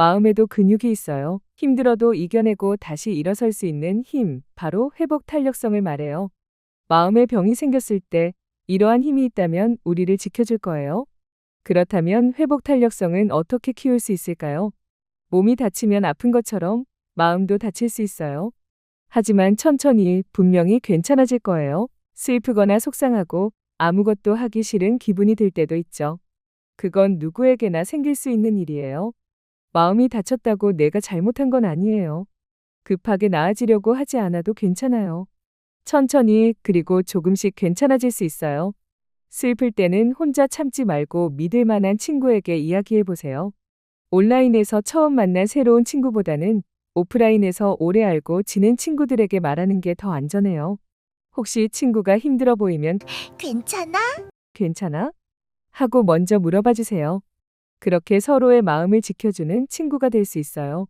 마음에도 근육이 있어요. 힘들어도 이겨내고 다시 일어설 수 있는 힘, 바로 회복 탄력성을 말해요. 마음에 병이 생겼을 때 이러한 힘이 있다면 우리를 지켜줄 거예요. 그렇다면 회복 탄력성은 어떻게 키울 수 있을까요? 몸이 다치면 아픈 것처럼 마음도 다칠 수 있어요. 하지만 천천히 분명히 괜찮아질 거예요. 슬프거나 속상하고 아무것도 하기 싫은 기분이 들 때도 있죠. 그건 누구에게나 생길 수 있는 일이에요. 마음이 다쳤다고 내가 잘못한 건 아니에요. 급하게 나아지려고 하지 않아도 괜찮아요. 천천히 그리고 조금씩 괜찮아질 수 있어요. 슬플 때는 혼자 참지 말고 믿을 만한 친구에게 이야기해 보세요. 온라인에서 처음 만난 새로운 친구보다는 오프라인에서 오래 알고 지낸 친구들에게 말하는 게 더 안전해요. 혹시 친구가 힘들어 보이면 괜찮아? 괜찮아? 하고 먼저 물어봐 주세요. 그렇게 서로의 마음을 지켜주는 친구가 될 수 있어요.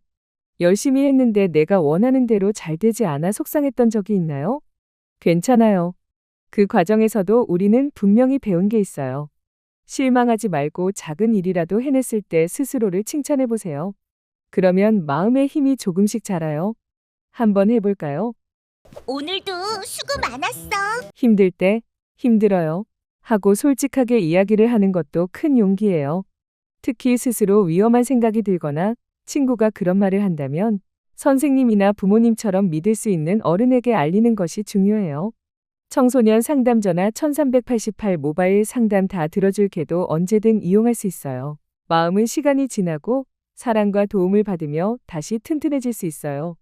열심히 했는데 내가 원하는 대로 잘 되지 않아 속상했던 적이 있나요? 괜찮아요. 그 과정에서도 우리는 분명히 배운 게 있어요. 실망하지 말고 작은 일이라도 해냈을 때 스스로를 칭찬해 보세요. 그러면 마음의 힘이 조금씩 자라요. 한번 해볼까요? 오늘도 수고 많았어. 힘들 때 힘들어요. 하고 솔직하게 이야기를 하는 것도 큰 용기예요. 특히 스스로 위험한 생각이 들거나 친구가 그런 말을 한다면 선생님이나 부모님처럼 믿을 수 있는 어른에게 알리는 것이 중요해요. 청소년 상담 전화 1388 모바일 상담 다 들어줄 개도 언제든 이용할 수 있어요. 마음은 시간이 지나고 사랑과 도움을 받으며 다시 튼튼해질 수 있어요.